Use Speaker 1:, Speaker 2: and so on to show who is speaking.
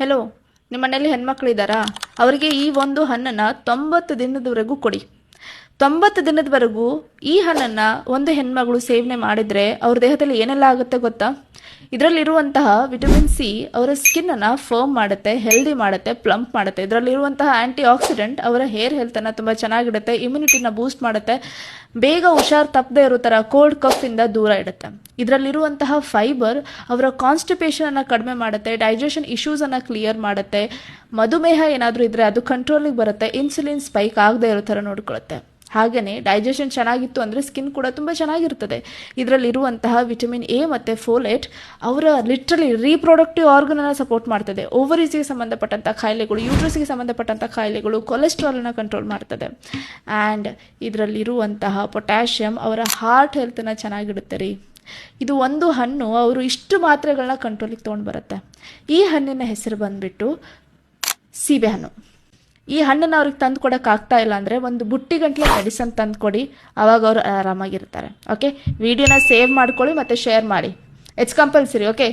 Speaker 1: Hello ನಿಮ್ಮ ಮನೇಲಿ ಹೆಣ್ಮಕ್ಳಿದ್ದಾರಾ ಅವರಿಗೆ ಈ ಒಂದು ಹಣ್ಣನ್ನು ತೊಂಬತ್ತು ದಿನದವರೆಗೂ ಕೊಡಿ. ತೊಂಬತ್ತು ದಿನದವರೆಗೂ ಈ ಹಣ್ಣನ್ನು ಒಂದು ಹೆಣ್ಮಗಳು ಸೇವನೆ ಮಾಡಿದರೆ ಅವ್ರ ದೇಹದಲ್ಲಿ ಏನೆಲ್ಲ ಆಗುತ್ತೆ ಗೊತ್ತಾ? ಇದರಲ್ಲಿರುವಂತಹ ವಿಟಮಿನ್ ಸಿ ಅವರ ಸ್ಕಿನ್ನನ್ನು ಫರ್ಮ್ ಮಾಡುತ್ತೆ ಹೆಲ್ದಿ ಮಾಡುತ್ತೆ ಪ್ಲಂಪ್ ಮಾಡುತ್ತೆ. ಇದರಲ್ಲಿರುವಂತಹ ಆ್ಯಂಟಿ ಆಕ್ಸಿಡೆಂಟ್ ಅವರ ಹೇರ್ ಹೆಲ್ತನ್ನು ತುಂಬ ಚೆನ್ನಾಗಿಡುತ್ತೆ ಇಮ್ಯುನಿಟಿನ ಬೂಸ್ಟ್ ಮಾಡುತ್ತೆ. ಬೇಗ ಹುಷಾರ್ ತಪ್ಪದೆ ಇರೋ ಥರ ಕೋಲ್ಡ್ ಕಫಿಂದ ದೂರ ಇಡುತ್ತೆ. ಇದರಲ್ಲಿರುವಂತಹ ಫೈಬರ್ ಅವರ ಕಾನ್ಸ್ಟಿಪೇಷನನ್ನು ಕಡಿಮೆ ಮಾಡುತ್ತೆ ಡೈಜೆಷನ್ ಇಶ್ಯೂಸನ್ನು ಕ್ಲಿಯರ್ ಮಾಡುತ್ತೆ. ಮಧುಮೇಹ ಏನಾದರೂ ಇದ್ದರೆ ಅದು ಕಂಟ್ರೋಲಿಗೆ ಬರುತ್ತೆ ಇನ್ಸುಲಿನ್ ಸ್ಪೈಕ್ ಆಗದೆ ಇರೋ ಥರ ನೋಡ್ಕೊಳ್ಳುತ್ತೆ ಹಾಗೆಯೇ ಡೈಜೆಷನ್ ಚೆನ್ನಾಗಿತ್ತು ಅಂದರೆ ಸ್ಕಿನ್ ಕೂಡ ತುಂಬ ಚೆನ್ನಾಗಿರ್ತದೆ. ಇದರಲ್ಲಿರುವಂತಹ ವಿಟಮಿನ್ ಎ ಮತ್ತು ಫೋಲೇಟ್ ಅವರ ಲಿಟ್ರಲಿ ರೀಪ್ರೊಡಕ್ಟಿವ್ ಆರ್ಗನನ್ನು ಸಪೋರ್ಟ್ ಮಾಡ್ತದೆ. ಓವರೀಸಿಗೆ ಸಂಬಂಧಪಟ್ಟಂಥ ಕಾಯಿಲೆಗಳು ಯೂಟ್ರಸ್ಗೆ ಸಂಬಂಧಪಟ್ಟಂಥ ಕಾಯಿಲೆಗಳು ಕೊಲೆಸ್ಟ್ರಾಲನ್ನು ಕಂಟ್ರೋಲ್ ಮಾಡ್ತದೆ. ಆ್ಯಂಡ್ ಇದರಲ್ಲಿರುವಂತಹ ಪೊಟ್ಯಾಷಿಯಮ್ ಅವರ ಹಾರ್ಟ್ ಹೆಲ್ತನ್ನು ಚೆನ್ನಾಗಿಡುತ್ತೆ ರೀ. ಇದು ಒಂದು ಹಣ್ಣು ಅವರು ಇಷ್ಟು ಮಾತ್ರೆಗಳನ್ನ ಕಂಟ್ರೋಲಿಗೆ ತೊಗೊಂಡು ಬರುತ್ತೆ. ಈ ಹಣ್ಣಿನ ಹೆಸರು ಬಂದುಬಿಟ್ಟು ಸೀಬೆಹಣ್ಣು ಈ ಹಣ್ಣನ್ನು ಅವ್ರಿಗೆ ತಂದು ಕೊಡೋಕೆ ಆಗ್ತಾ ಇಲ್ಲ ಅಂದರೆ ಒಂದು ಬುಟ್ಟಿ ಗಂಟ್ಲೆ ಮೆಡಿಸನ್ ತಂದು ಕೊಡಿ. ಆವಾಗ ಅವರು ಆರಾಮಾಗಿರ್ತಾರೆ. ಓಕೆ ವಿಡಿಯೋನ ಸೇವ್ ಮಾಡ್ಕೊಳ್ಳಿ ಮತ್ತು ಶೇರ್ ಮಾಡಿ. It's compulsory okay